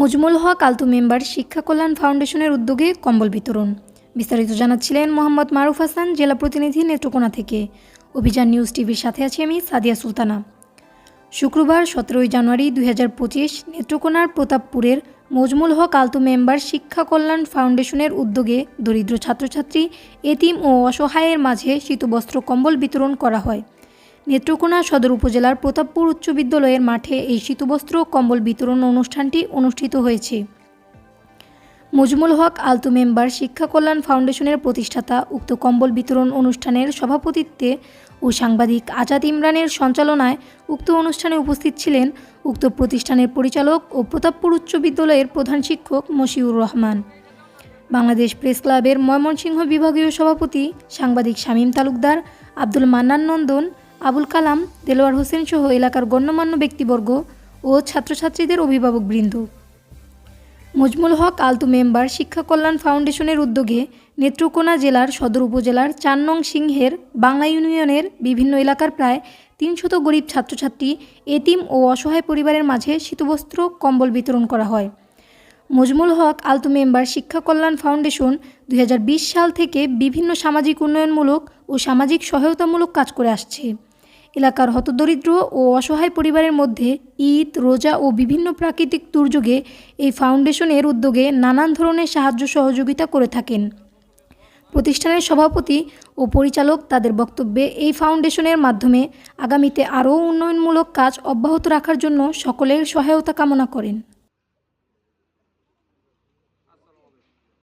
মজমুল হক আলতু member শিক্ষা কল্যাণ ফাউন্ডেশনের উদ্যোগে কম্বল বিতরণ। বিস্তারিত জানাচ্ছিলেন মোহাম্মদ মারুফ হাসান, জেলা প্রতিনিধি নেত্রকোনা থেকে। অভিযান নিউজ টিভির সাথে আছি আমি সাদিয়া সুলতানা। শুক্রবার সতেরোই জানুয়ারি দুই হাজার পঁচিশ নেত্রকোনার প্রতাপপুরের মজমুল হক আলতু মেম্বার শিক্ষা কল্যাণ ফাউন্ডেশনের উদ্যোগে দরিদ্র ছাত্রছাত্রী, এতিম ও অসহায়ের মাঝে শীতবস্ত্র কম্বল বিতরণ করা হয়। নেত্রকোনা সদর উপজেলার প্রতাপপুর উচ্চ বিদ্যালয়ের মাঠে এই শীতবস্ত্র কম্বল বিতরণ অনুষ্ঠানটি অনুষ্ঠিত হয়েছে। মজমুল হক আলতু মেম্বার শিক্ষা কল্যাণ ফাউন্ডেশনের প্রতিষ্ঠাতা উক্ত কম্বল বিতরণ অনুষ্ঠানের সভাপতিত্বে ও সাংবাদিক আজাদ ইমরানের সঞ্চালনায় উক্ত অনুষ্ঠানে উপস্থিত ছিলেন উক্ত প্রতিষ্ঠানের পরিচালক ও প্রতাপপুর উচ্চ বিদ্যালয়ের প্রধান শিক্ষক মশিউর রহমান। বাংলাদেশ প্রেস ক্লাবের ময়মনসিংহ বিভাগীয় সভাপতি সাংবাদিক শামীম তালুকদার, আব্দুল মান্নান নন্দন আবুল কালাম, দেলোয়ার হোসেন সহ এলাকার গণ্যমান্য ব্যক্তিবর্গ ও ছাত্রছাত্রীদের অভিভাবকবৃন্দ মজমুল হক আলতু মেম্বার শিক্ষা কল্যাণ ফাউন্ডেশনের উদ্যোগে নেত্রকোনা জেলার সদর উপজেলার চার নং সিংহের বাংলা ইউনিয়নের বিভিন্ন এলাকার প্রায় তিনশত গরিব ছাত্রছাত্রী, এতিম ও অসহায় পরিবারের মাঝে শীতবস্ত্র, কম্বল বিতরণ করা হয়। মজমুল হক আলতু মেম্বার শিক্ষা কল্যাণ ফাউন্ডেশন দুই হাজার বিশ সাল থেকে বিভিন্ন সামাজিক উন্নয়নমূলক ও সামাজিক সহায়তামূলক কাজ করে আসছে। এলাকার হতদরিদ্র ও অসহায় পরিবারের মধ্যে ঈদ, রোজা ও বিভিন্ন প্রাকৃতিক দুর্যোগে এই ফাউন্ডেশনের উদ্যোগে নানান ধরনের সাহায্য সহযোগিতা করে থাকেন। প্রতিষ্ঠানের সভাপতি ও পরিচালক তাদের বক্তব্যে এই ফাউন্ডেশনের মাধ্যমে আগামীতে আরও উন্নয়নমূলক কাজ অব্যাহত রাখার জন্য সকলের সহায়তা কামনা করেন।